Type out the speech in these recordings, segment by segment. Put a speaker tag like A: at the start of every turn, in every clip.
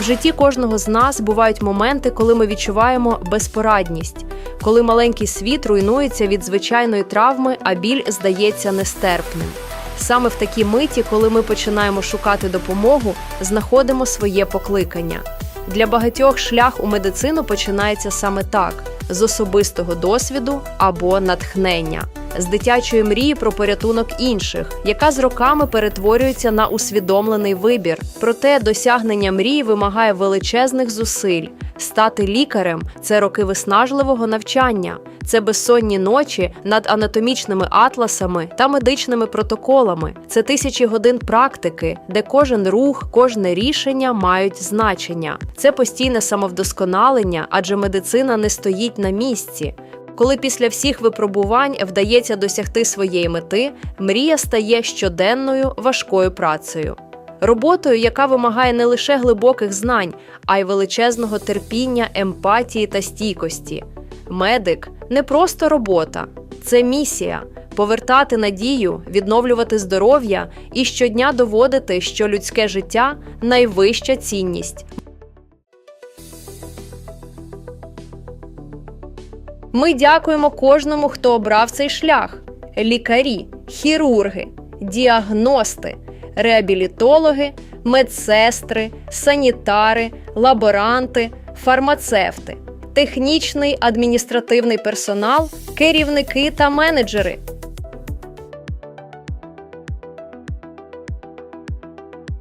A: В житті кожного з нас бувають моменти, коли ми відчуваємо безпорадність, коли маленький світ руйнується від звичайної травми, а біль здається нестерпним. Саме в такій миті, коли ми починаємо шукати допомогу, знаходимо своє покликання. Для багатьох шлях у медицину починається саме так: з особистого досвіду або натхнення, з дитячої мрії про порятунок інших, яка з роками перетворюється на усвідомлений вибір. Проте досягнення мрії вимагає величезних зусиль. Стати лікарем це роки виснажливого навчання, це безсонні ночі над анатомічними атласами та медичними протоколами. Це тисячі годин практики, де кожен рух, кожне рішення мають значення. Це постійне самовдосконалення, адже медицина не стоїть на місці. Коли після всіх випробувань вдається досягти своєї мети, мрія стає щоденною важкою працею. Роботою, яка вимагає не лише глибоких знань, а й величезного терпіння, емпатії та стійкості. Медик не просто робота, це місія повертати надію, відновлювати здоров'я і щодня доводити, що людське життя найвища цінність. Ми дякуємо кожному, хто обрав цей шлях: лікарі, хірурги, діагности, реабілітологи, медсестри, санітари, лаборанти, фармацевти, технічний адміністративний персонал, керівники та менеджери.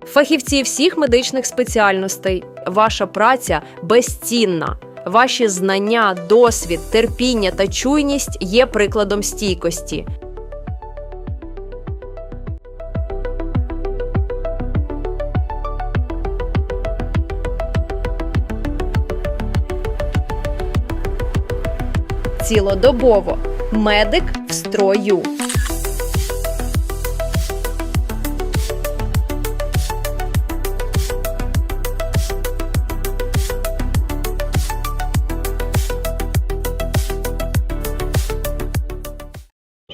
A: Фахівці всіх медичних спеціальностей. Ваша праця безцінна. Ваші знання, досвід, терпіння та чуйність є прикладом стійкості. Цілодобово. Медик в строю.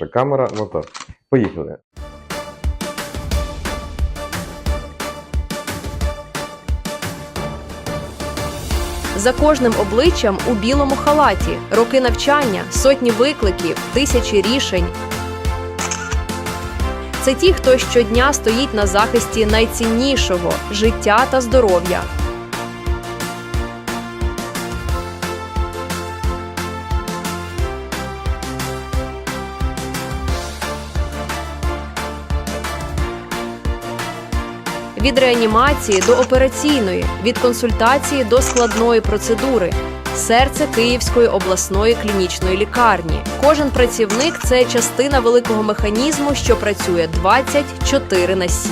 B: Наша камера, мотор. Поїхали.
A: За кожним обличчям у білому халаті, роки навчання, сотні викликів, тисячі рішень. Це ті, хто щодня стоїть на захисті найціннішого життя та здоров'я. Від реанімації до операційної, від консультації до складної процедури. Серце Київської обласної клінічної лікарні. Кожен працівник це частина великого механізму, що працює 24 на 7.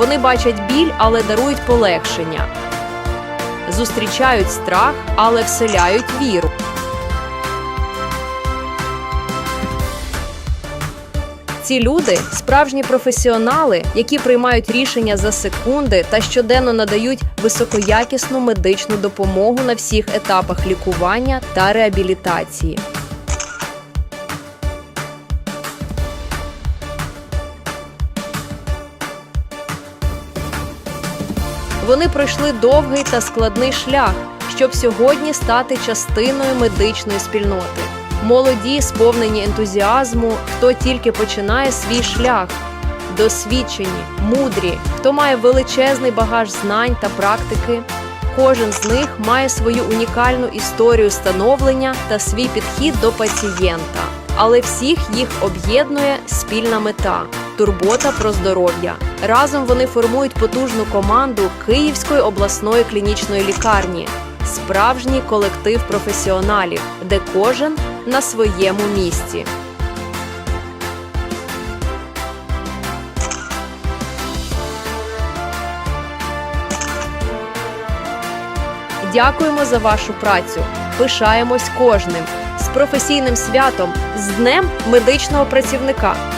A: Вони бачать біль, але дарують полегшення. Зустрічають страх, але вселяють віру. Ці люди справжні професіонали, які приймають рішення за секунди та щоденно надають високоякісну медичну допомогу на всіх етапах лікування та реабілітації. Вони пройшли довгий та складний шлях, щоб сьогодні стати частиною медичної спільноти. Молоді, сповнені ентузіазму, хто тільки починає свій шлях, досвідчені, мудрі, хто має величезний багаж знань та практики. Кожен з них має свою унікальну історію становлення та свій підхід до пацієнта. Але всіх їх об'єднує спільна мета турбота про здоров'я. Разом вони формують потужну команду Київської обласної клінічної лікарні, справжній колектив професіоналів, де кожен на своєму місці. Дякуємо за вашу працю. Пишаємось кожним з професійним святом, з Днем медичного працівника.